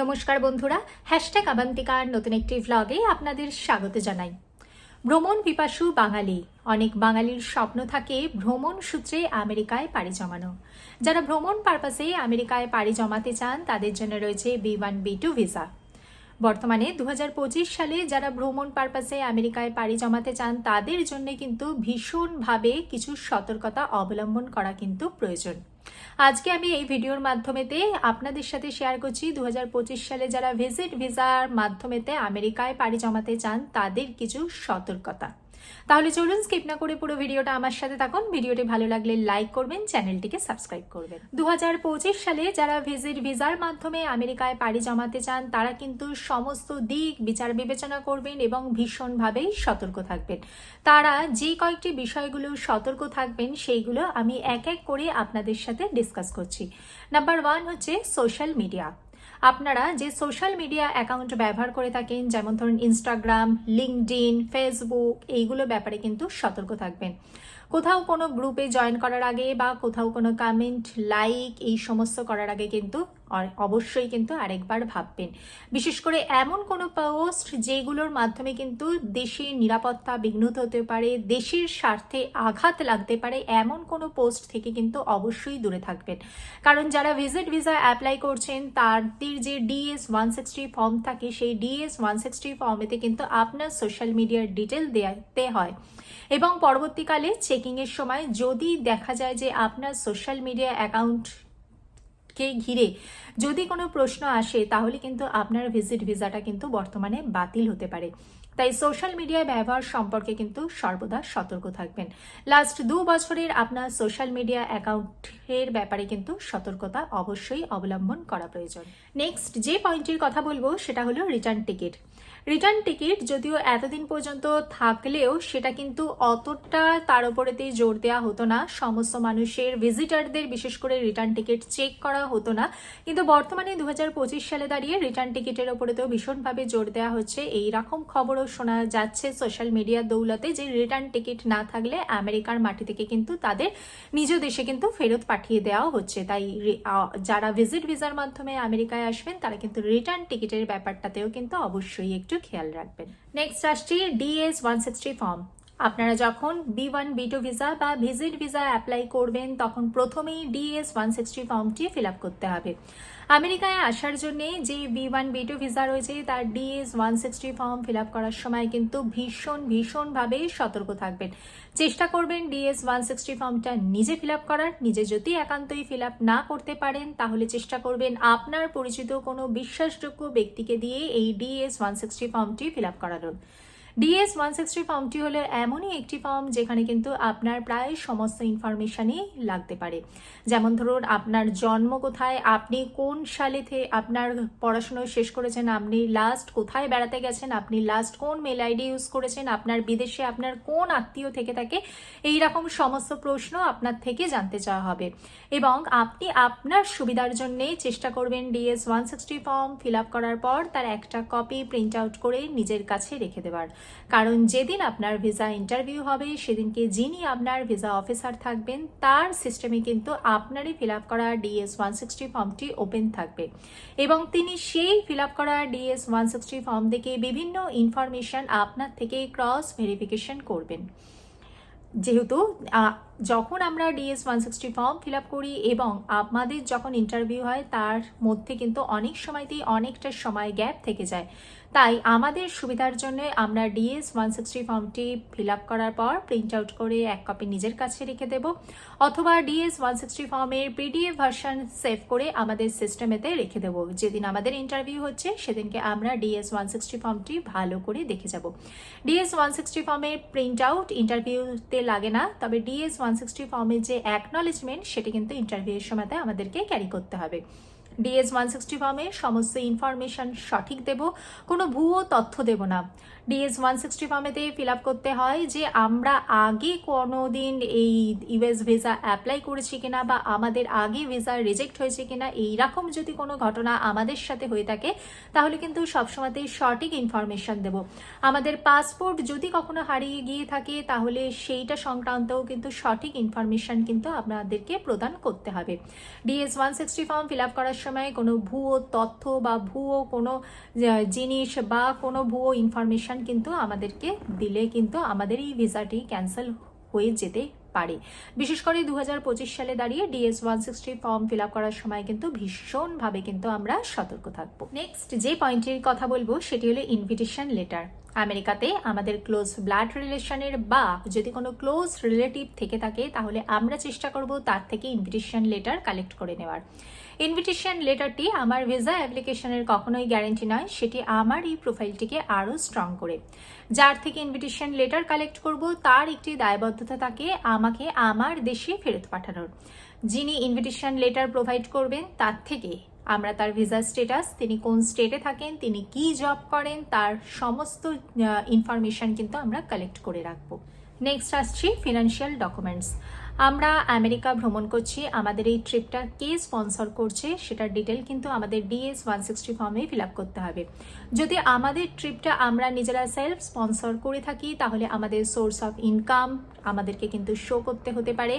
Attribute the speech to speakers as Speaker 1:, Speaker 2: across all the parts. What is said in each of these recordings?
Speaker 1: নমস্কার বন্ধুরা হ্যাশট্যাগ আবান্তিকার নতুন একটি ভ্লগে আপনাদের স্বাগত জানাই। ভ্রমণ পিপাসু বাঙালি, অনেক বাঙালির স্বপ্ন থাকে ভ্রমণ সূত্রে আমেরিকায় পাড়ি জমানো। যারা ভ্রমণ পারপাসে আমেরিকায় পাড়ি জমাতে চান, তাদের জন্য রয়েছে B one B two visa বর্তমানে দু হাজার পঁচিশ সালে যারা ভ্রমণ পারপাসে আমেরিকায় পাড়ি জমাতে চান, তাদের জন্য কিন্তু ভীষণভাবে কিছু সতর্কতা অবলম্বন করা কিন্তু প্রয়োজন। আজকে আমি এই ভিডিওর মাধ্যমেতে আপনাদের সাথে শেয়ার করছি দু হাজার পঁচিশ সালে যারা ভিজিট ভিসার মাধ্যমেতে আমেরিকায় পাড়ি জমাতে চান, তাদের কিছু সতর্কতা। তাহলে চলুন স্কিপ না করে পুরো ভিডিওটা আমার সাথে থাকুন। ভিডিওটি ভালো লাগলে লাইক করবেন চ্যানেলটিকে সাবস্ক্রাইব করবেন। দু হাজার পঁচিশ সালে যারা ভিজিট ভিসার মাধ্যমে আমেরিকায় পাড়ি জমাতে চান, তারা কিন্তু সমস্ত দিক বিচার বিবেচনা করবেন এবং ভীষণভাবেই সতর্ক থাকবেন। তারা যে কয়েকটি বিষয়গুলো সতর্ক থাকবেন, সেইগুলো আমি এক এক করে আপনাদের সাথে ডিসকাস করছি। নাম্বার ওয়ান হচ্ছে সোশ্যাল মিডিয়া আপনারা যে সোশ্যাল মিডিয়া অ্যাকাউন্ট ব্যবহার করে থাকেন, যেমন ধরুন ইনস্টাগ্রাম লিঙ্কডিন ফেসবুক এইগুলো ব্যাপারে কিন্তু সতর্ক থাকবেন। কোথাও কোনো গ্রুপে জয়েন করার আগে বা কোথাও কোনো কমেন্ট লাইক এই সমস্ত করার আগে কিন্তু অবশ্যই কিন্তু আরেকবার ভাববেন। বিশেষ করে এমন কোনো পোস্ট যেগুলোর মাধ্যমে কিন্তু দেশের নিরাপত্তা বিঘ্নত হতে পারে, দেশের স্বার্থে আঘাত লাগতে পারে, এমন কোনো পোস্ট থেকে কিন্তু অবশ্যই দূরে থাকবেন। কারণ যারা ভিজিট ভিসা অ্যাপ্লাই করছেন, তাদের যে ডিএস ওয়ান সিক্সটি ফর্ম থাকে, সেই ডিএস ওয়ান সিক্সটি ফর্মেতে কিন্তু আপনার সোশ্যাল মিডিয়ার ডিটেল দেওয়াতে হয়। এবং পরবর্তীকালে চেকিংয়ের সময় যদি দেখা যায় যে আপনার সোশ্যাল মিডিয়া অ্যাকাউন্ট কে ঘিরে যদি কোনো প্রশ্ন আসে, তাহলে কিন্তু আপনার ভিজিট ভিসাটা কিন্তু বর্তমানে বাতিল হতে পারে। তাই সোশ্যাল মিডিয়ায় ব্যবহার সম্পর্কে কিন্তু সর্বদা সতর্ক থাকবেন। লাস্ট দু বছরের আপনার সোশ্যাল মিডিয়া অ্যাকাউন্টের ব্যাপারে কিন্তু সতর্কতা অবশ্যই অবলম্বন করা প্রয়োজন। নেক্সট যে পয়েন্টের কথা বলব, সেটা হলো রিটার্ন টিকিট রিটার্ন টিকিট যদিও এতদিন পর্যন্ত থাকলেও সেটা কিন্তু অতটা তার উপরেতে জোর দেওয়া হতো না। সমস্ত মানুষের ভিজিটারদের বিশেষ করে রিটার্ন টিকিট চেক করা হতো না। কিন্তু বর্তমানে দু হাজার পঁচিশ সালে দাঁড়িয়ে রিটার্ন টিকিটের ওপরেতেও ভীষণভাবে জোর দেওয়া হচ্ছে। এই রকম খবরও শোনা যাচ্ছে সোশ্যাল মিডিয়ার দৌলতে যে রিটার্ন টিকিট না থাকলে আমেরিকার মাটি থেকে কিন্তু তাদের নিজ দেশে কিন্তু ফেরত পাঠিয়ে দেওয়া হচ্ছে। তাই যারা ভিজিট ভিসার মাধ্যমে আমেরিকায় আসবেন, তারা কিন্তু রিটার্ন টিকিটের ব্যাপারটাতেও কিন্তু অবশ্যই একটু খেয়াল রাখবেন। নেক্সট আসছি ডিএস ওয়ান সিক্সটি ফর্ম আপনারা যখন B one B two visa বা ভিজিট ভিসা অ্যাপ্লাই করবেন, তখন প্রথমেই ডিএস ওয়ান সিক্সটি ফর্মটি ফিল আপ করতে হবে। আমেরিকায় আসার জন্য যে B one B two visa রয়েছে, তার DS one sixty form fill up করার সময় কিন্তু ভীষণ, ভীষণভাবে সতর্ক থাকবেন। চেষ্টা করবেন ডিএস ওয়ান সিক্সটি ফর্মটা নিজে ফিল আপ করার, নিজে যদি একান্তই ফিল আপ না করতে পারেন, তাহলে চেষ্টা করবেন আপনার পরিচিত কোনো বিশ্বাসযোগ্য ব্যক্তিকে দিয়ে এই ডিএস ওয়ান সিক্সটি ফর্মটি ফিল আপ করানোর। ডিএস ওয়ান সিক্সটি ফর্মটি হলো এমনই একটি ফর্ম যেখানে কিন্তু আপনার প্রায় সমস্ত ইনফরমেশনই লাগতে পারে। যেমন ধরুন, আপনার জন্ম কোথায়, আপনি কোন সালে থেকে আপনার পড়াশুনো শেষ করেছেন, আপনি লাস্ট কোথায় বেড়াতে গেছেন, আপনি লাস্ট কোন মেল আইডি ইউজ করেছেন, আপনার বিদেশে আপনার কোন আত্মীয় থেকে থাকে এই রকম সমস্ত প্রশ্ন আপনার থেকে জানতে চাওয়া হবে। এবং আপনি আপনার সুবিধার জন্যে চেষ্টা করবেন DS one sixty form fill up করার পর তার একটা কপি প্রিন্ট আউট করে নিজের কাছে রেখে দেওয়ার কারণ যেদিন আপনার ভিসা ইন্টারভিউ হবে, সেদিনকে যিনি আপনার ভিসা অফিসার থাকবেন, তার সিস্টেমে কিন্তু আপনারই ফিল আপ করা ডিএস ওয়ান সিক্সটি ফর্মটি ওপেন থাকবে। এবং তিনি সেই ফিল আপ করা ডিএস ওয়ান সিক্সটি ফর্ম থেকে বিভিন্ন ইনফরমেশন আপনার থেকে ক্রস ভেরিফিকেশন করবেন। যেহেতু যখন আমরা DS one sixty form fill up করি এবং আমাদের যখন ইন্টারভিউ হয়, তার মধ্যে কিন্তু অনেক সময়তেই অনেকটা সময় গ্যাপ থেকে যায়। তাই আমাদের সুবিধার জন্য আমরা ডিএস ওয়ান সিক্সটি ফর্মটি ফিল আপ করার পর প্রিন্ট আউট করে এক কপি নিজের কাছে রেখে দেব, অথবা ডিএস ওয়ান সিক্সটি ফর্মের পিডিএফ ভার্সন সেভ করে আমাদের সিস্টেমেতে রেখে দেবো। যেদিন আমাদের ইন্টারভিউ হচ্ছে, সেদিনকে আমরা ডিএস ওয়ান সিক্সটি ফর্মটি ভালো করে দেখে যাব। ডিএস ওয়ান সিক্সটি ফর্মের প্রিন্ট আউট ইন্টারভিউতে লাগে না, তবে ডিএস ওয়ান সিক্সটি ফর্মের যে অ্যাকনলেজমেন্ট সেটি কিন্তু ইন্টারভিউয়ের সময়তে আমাদেরকে ক্যারি করতে হবে। ডিএস ওয়ান সিক্সটি ফর্মে সমস্ত ইনফরমেশন সঠিক দেব, কোনো ভুয়ো তথ্য দেব না। ডিএস ওয়ান সিক্সটি ফর্মেতে ফিল আপ করতে হয় যে আমরা আগে কোনো দিন এই ইউএস ভিসা অ্যাপ্লাই করেছি কিনা বা আমাদের আগে ভিসা রিজেক্ট হয়েছে কিনা, এইরকম যদি কোনো ঘটনা আমাদের সাথে হয়ে থাকে, তাহলে কিন্তু সবসময়তেই সঠিক ইনফরমেশন দেব। আমাদের পাসপোর্ট যদি কখনো হারিয়ে গিয়ে থাকে, তাহলে সেইটা সংক্রান্তও কিন্তু সঠিক ইনফরমেশন কিন্তু আপনাদেরকে প্রদান করতে হবে। DS one sixty form fill up করার সময় কোনো ভুয়ো তথ্য বা ভুয়ো কোনো জিনিস বা কোনো ভুয়ো ইনফরমেশন কিন্তু আমাদেরকে দিলে কিন্তু আমাদের এই ভিসাটি ক্যান্সেল হয়ে যেতে পারে। বিশেষ করে দু হাজার পঁচিশ সালে দাঁড়িয়ে DS one sixty form fill করার সময় কিন্তু ভীষণভাবে কিন্তু আমরা সতর্ক থাকব। নেক্সট যে পয়েন্টের কথা বলব, সেটি হলো ইনভিটেশন লেটার আমেরিকাতে আমাদের ক্লোজ ব্লাড রিলেশনের বা যদি কোনো ক্লোজ রিলেটিভ থেকে থাকে, তাহলে আমরা চেষ্টা করব তার থেকে ইনভিটেশন লেটার কালেক্ট করে নেওয়ার। ইনভিটেশন লেটারটি আমার ভিসা অ্যাপ্লিকেশনের কখনোই গ্যারেন্টি নয়, সেটি আমার এই প্রোফাইলটিকে আরও স্ট্রং করে। যার থেকে ইনভিটেশন লেটার কালেক্ট করব, তার একটি দায়বদ্ধতা থাকে আমাকে আমার দেশে ফেরত পাঠানোর। যিনি ইনভিটেশন লেটার প্রোভাইড করবেন, তার থেকে আমরা তার ভিসা স্টেটাস তিনি কোন স্টেটে থাকেন, তিনি কি জব করেন, তার সমস্ত ইনফরমেশন কিন্তু আমরা কালেক্ট করে রাখব। নেক্সট আসছি ফিনান্সিয়াল ডকুমেন্টস আমরা আমেরিকা ভ্রমণ করছি, আমাদের এই ট্রিপটা কে স্পন্সর করছে সেটার ডিটেল কিন্তু আমাদের ডিএস ওয়ান সিক্সটি ফর্মে ফিল আপ করতে হবে। যদি আমাদের ট্রিপটা আমরা নিজেরা সেলফ স্পন্সর করে থাকি, তাহলে আমাদের সোর্স অফ ইনকাম আমাদেরকে কিন্তু শো করতে হতে পারে।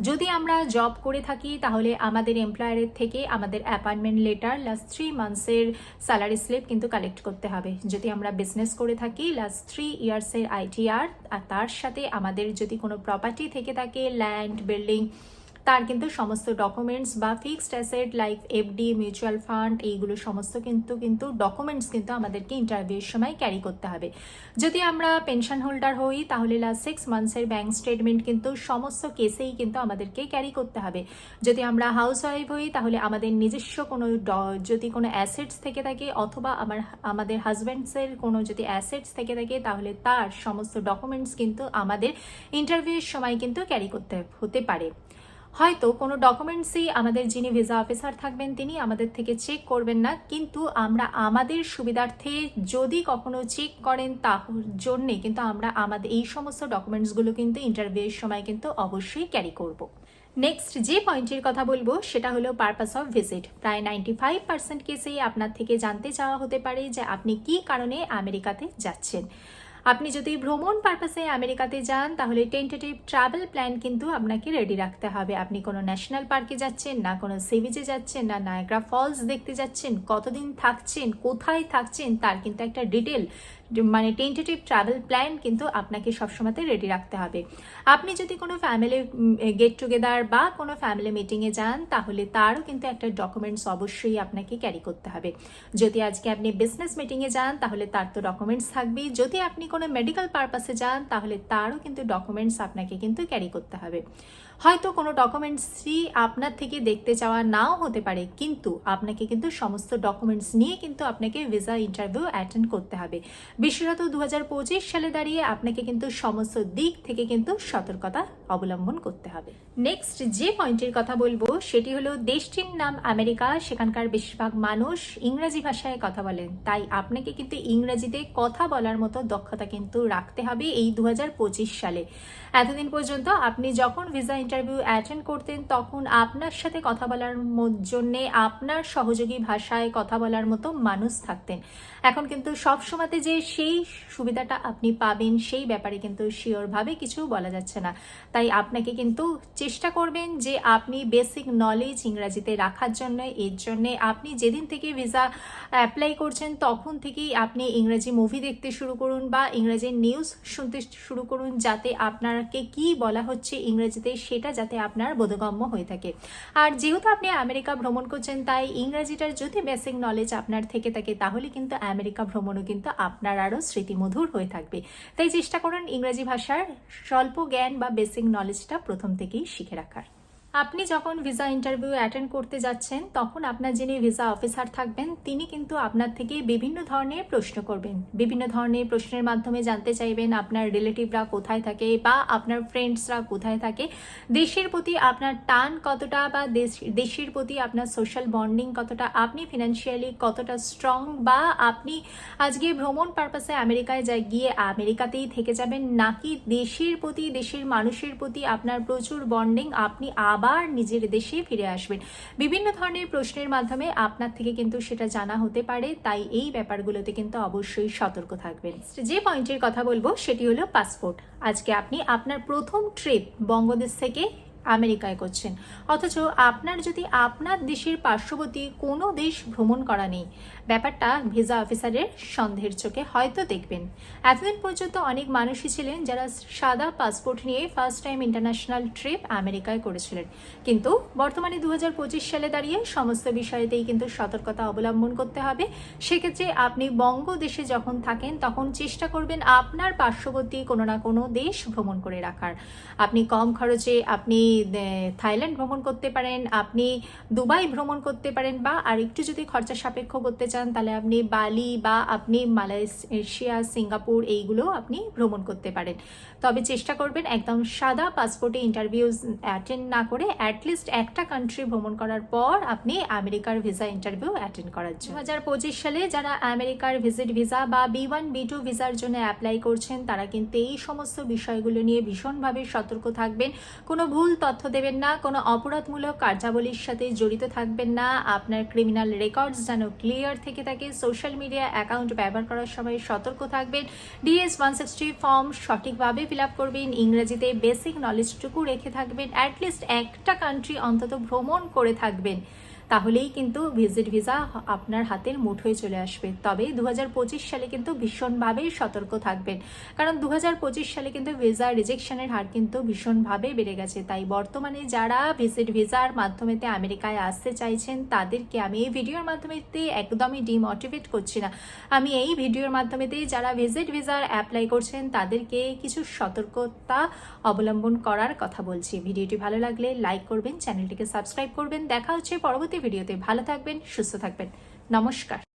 Speaker 1: যদি আমরা জব করে থাকি, তাহলে আমাদের এমপ্লয়ারের থেকে আমাদের অ্যাপয়েন্টমেন্ট লেটার লাস্ট থ্রি মান্থসের স্যালারি স্লিপ কিন্তু কালেক্ট করতে হবে। যদি আমরা বিজনেস করে থাকি লাস্ট থ্রি ইয়ার্সের আইটিআর আর তার সাথে আমাদের যদি কোনো প্রপার্টি থেকে থাকে ল্যান্ড বিল্ডিং তার কিন্তু সমস্ত ডকুমেন্টস বা fixed asset like FD mutual fund এইগুলো সমস্ত কিন্তু কিন্তু ডকুমেন্টস কিন্তু আমাদেরকে ইন্টারভিউর সময় ক্যারি করতে হবে। যদি আমরা পেনশন হোল্ডার হই, তাহলে লাস্ট সিক্স মান্থসের ব্যাঙ্ক স্টেটমেন্ট কিন্তু সমস্ত কেসেই কিন্তু আমাদেরকে ক্যারি করতে হবে। যদি আমরা হাউস ওয়াইফ হই, তাহলে আমাদের নিজস্ব কোনো যদি কোনো অ্যাসেটস থেকে থাকে অথবা আমার, আমাদের হাজব্যান্ডসের কোনো যদি অ্যাসেটস থেকে থাকে, তাহলে তার সমস্ত ডকুমেন্টস কিন্তু আমাদের ইন্টারভিউয়ের সময় কিন্তু ক্যারি করতে, হতে পারে। হয়তো কোনো ডকুমেন্টসই আমাদের যিনি ভিসা অফিসার থাকবেন, তিনি আমাদের থেকে চেক করবেন না। কিন্তু আমরা আমাদের সুবিধার্থে যদি কখনো চেক করেন তার জন্যে কিন্তু আমরা আমাদের এই সমস্ত ডকুমেন্টসগুলো কিন্তু ইন্টারভিউয়ের সময় কিন্তু অবশ্যই ক্যারি করব। নেক্সট যে পয়েন্টের কথা বলব, সেটা হলো পারপাস অফ ভিজিট প্রায় নাইনটি ফাইভ পার্সেন্ট কেসেই আপনার থেকে জানতে চাওয়া হতে পারে যে আপনি কি কারণে আমেরিকাতে যাচ্ছেন। আপনি যদি ভ্রমণ পারপাসে আমেরিকাতে যান, তাহলে টেন্টেটিভ ট্রাভেল প্ল্যান কিন্তু আপনাকে রেডি রাখতে হবে। আপনি কোনো ন্যাশনাল পার্কে যাচ্ছেন, না কোনো সিবিচে যাচ্ছেন, না নায়গ্রা ফলস দেখতে যাচ্ছেন, কতদিন থাকছেন, কোথায় থাকছেন, তার কিন্তু একটা ডিটেল মানে টেন্টেটিভ ট্রাভেল প্ল্যান কিন্তু আপনাকে সবসময়তে রেডি রাখতে হবে। আপনি যদি কোনো ফ্যামিলি গেট টুগেদার বা কোনো ফ্যামিলি মিটিংয়ে যান, তাহলে তারও কিন্তু একটা ডকুমেন্টস অবশ্যই আপনাকে ক্যারি করতে হবে। যদি আজকে আপনি বিজনেস মিটিংয়ে যান, তাহলে তার তো ডকুমেন্টস থাকবেই। যদি আপনি কোনো মেডিকেল পারপাসে যান, তাহলে তারও কিন্তু ডকুমেন্টস আপনাকে কিন্তু ক্যারি করতে হবে। হয়তো কোনো ডকুমেন্টসই আপনার থেকে দেখতে চাওয়া নাও হতে পারে, কিন্তু আপনাকে কিন্তু সমস্ত ডকুমেন্টস নিয়ে কিন্তু আপনাকে ভিসা ইন্টারভিউ অ্যাটেন্ড করতে হবে। বিশেষত দু হাজার পঁচিশ সালে দাঁড়িয়ে আপনাকে কিন্তু সমস্ত দিক থেকে কিন্তু সতর্কতা অবলম্বন করতে হবে। নেক্সট যে পয়েন্টের কথা বলব, সেটি হলো দেশটির নাম আমেরিকা। সেখানকার বেশিরভাগ মানুষ ইংরেজি ভাষায় কথা বলেন। তাই আপনাকে কিন্তু ইংরেজিতে কথা বলার মতো দক্ষতা কিন্তু রাখতে হবে এই দু হাজার পঁচিশ সালে। এতদিন পর্যন্ত আপনি যখন ভিসা ইন্টারভিউ অ্যাটেন্ড করতেন, তখন আপনার সাথে কথা বলার জন্য আপনার সহযোগী ভাষায় কথা বলার মতো মানুষ থাকতেন। এখন কিন্তু সব সময়তে যে সেই সুবিধাটা আপনি পাবেন, সেই ব্যাপারে কিন্তু শিওরভাবে কিছু বলা যাচ্ছে না। তাই আপনাকে কিন্তু চেষ্টা করবেন যে আপনি বেসিক নলেজ ইংরাজিতে রাখার জন্য, এর জন্যে আপনি যেদিন থেকে ভিসা অ্যাপ্লাই করছেন, তখন থেকেই আপনি ইংরেজি মুভি দেখতে শুরু করুন বা ইংরেজি নিউজ শুনতে শুরু করুন যাতে আপনাকে কি বলা হচ্ছে ইংরেজিতে সেটা যাতে আপনার বোধগম্য হয়ে থাকে। আর যেহেতু আপনি আমেরিকা ভ্রমণ করছেন, তাই ইংরেজিটার যদি বেসিক নলেজ আপনার থেকে থাকে, তাহলে কিন্তু আমেরিকা ভ্রমণও কিন্তু আপনার আরও স্মৃতিমধুর হয়ে থাকবে। তাই চেষ্টা করুন ইংরেজি ভাষার স্বল্প জ্ঞান বা বেসিক নলেজটা প্রথম থেকেই শিখে রাখার। আপনি যখন ভিসা ইন্টারভিউ অ্যাটেন্ড করতে যাচ্ছেন, তখন আপনার যিনি ভিসা অফিসার থাকবেন, তিনি কিন্তু আপনার থেকে বিভিন্ন ধরনের প্রশ্ন করবেন। বিভিন্ন ধরনের প্রশ্নের মাধ্যমে জানতে চাইবেন আপনার রিলেটিভরা কোথায় থাকে বা আপনার ফ্রেন্ডসরা কোথায় থাকে। দেশের প্রতি আপনার টান কতটা বা দেশ- দেশের প্রতি আপনার সোশ্যাল বন্ডিং কতটা, আপনি ফিনান্সিয়ালি কতটা স্ট্রং বা আপনি আজকে ভ্রমণ পারপাসে আমেরিকায় যা গিয়ে আমেরিকাতেই থেকে যাবেন, নাকি দেশের প্রতি, দেশের মানুষের প্রতি আপনার প্রচুর বন্ডিং আপনি আবার নিজের দেশে ফিরে আসবেন। বিভিন্ন ধরনের প্রশ্নের মাধ্যমে আপনার থেকে কিন্তু সেটা জানা হতে পারে, তাই এই ব্যাপারগুলোতে কিন্তু অবশ্যই সতর্ক থাকবেন। যে পয়েন্টের কথা বলব, সেটি হলো পাসপোর্ট আজকে আপনি আপনার প্রথম ট্রিপ বঙ্গদেশ থেকে আমেরিকায় করছেন। অথচ আপনার যদি আপনার দেশের পার্শ্ববর্তী কোনো দেশ ভ্রমণ করা নেই, ব্যাপারটা ভিসা অফিসারের সন্দেহের চোখে হয়তো দেখবেন। এতদিন পর্যন্ত অনেক মানুষই ছিলেন যারা সাদা পাসপোর্ট নিয়ে ফার্স্ট টাইম ইন্টারন্যাশনাল ট্রিপ আমেরিকায় করেছিলেন। কিন্তু বর্তমানে দু হাজার পঁচিশ সালে দাঁড়িয়ে সমস্ত বিষয়েতেই কিন্তু সতর্কতা অবলম্বন করতে হবে। সেক্ষেত্রে আপনি বঙ্গদেশে যখন থাকেন, তখন চেষ্টা করবেন আপনার পার্শ্ববর্তী কোনো না কোনো দেশ ভ্রমণ করে রাখার। আপনি কম খরচে আপনি থাইল্যান্ড ভ্রমণ করতে পারেন, আপনি দুবাই ভ্রমণ করতে পারেন বা আর একটু যদি খরচা সাপেক্ষ করতে চান, তাহলে আপনি বালি বা আপনি মালয়েশিয়া, সিঙ্গাপুর এইগুলো আপনি ভ্রমণ করতে পারেন। তবে চেষ্টা করবেন একদম সাদা পাসপোর্টে ইন্টারভিউ অ্যাটেন্ড না করে অ্যাটলিস্ট একটা কান্ট্রি ভ্রমণ করার পর আপনি আমেরিকার ভিসা ইন্টারভিউ অ্যাটেন্ড করার জন্য। দু হাজার পঁচিশ সালে যারা আমেরিকার ভিজিট ভিসা বা বি ওয়ান বি টু ভিসার জন্য অ্যাপ্লাই করছেন, তারা কিন্তু এই সমস্ত বিষয়গুলো নিয়ে ভীষণভাবে সতর্ক থাকবেন। কোনো ভুল তথ্য দেবেন না, কোনো অপরাধমূলক কার্যাবলীর সাথে জড়িত থাকবেন না। আপনার ক্রিমিনাল রেকর্ডস যেন ক্লিয়ার থেকে থাকে। সোশ্যাল মিডিয়া অ্যাকাউন্ট ব্যবহার করার সময় সতর্ক থাকবেন। ডিএস ওয়ান সিক্সটি ফর্ম সঠিকভাবে ফিল আপ করবেন। ইংরেজিতে বেসিক নলেজটুকু রেখে থাকবেন। অ্যাটলিস্ট একটা কান্ট্রি অন্তত ভ্রমণ করে থাকবেন। তাহলেই কিন্তু ভিজিট ভিসা আপনার হাতের মুঠোয় চলে আসবে। তবে দু হাজার পঁচিশ সালে কিন্তু ভীষণভাবে সতর্ক থাকবেন। কারণ দু হাজার পঁচিশ সালে কিন্তু ভিসা রিজেকশনের হার কিন্তু ভীষণভাবে বেড়ে গেছে। তাই বর্তমানে যারা ভিজিট ভিসার মাধ্যমেতে আমেরিকায় আসতে চাইছেন, তাদেরকে আমি এই ভিডিওর মাধ্যমেতে একদমই ডিমোটিভেট করছি না। আমি এই ভিডিওর মাধ্যমেতে যারা ভিজিট ভিসার অ্যাপ্লাই করছেন, তাদেরকে কিছু সতর্কতা অবলম্বন করার কথা বলছি। ভিডিওটি ভালো লাগলে লাইক করবেন, চ্যানেলটিকে সাবস্ক্রাইব করবেন। দেখা হচ্ছে পরবর্তী ভিডিওতে ভালো থাকবেন সুস্থ থাকবেন। নমস্কার।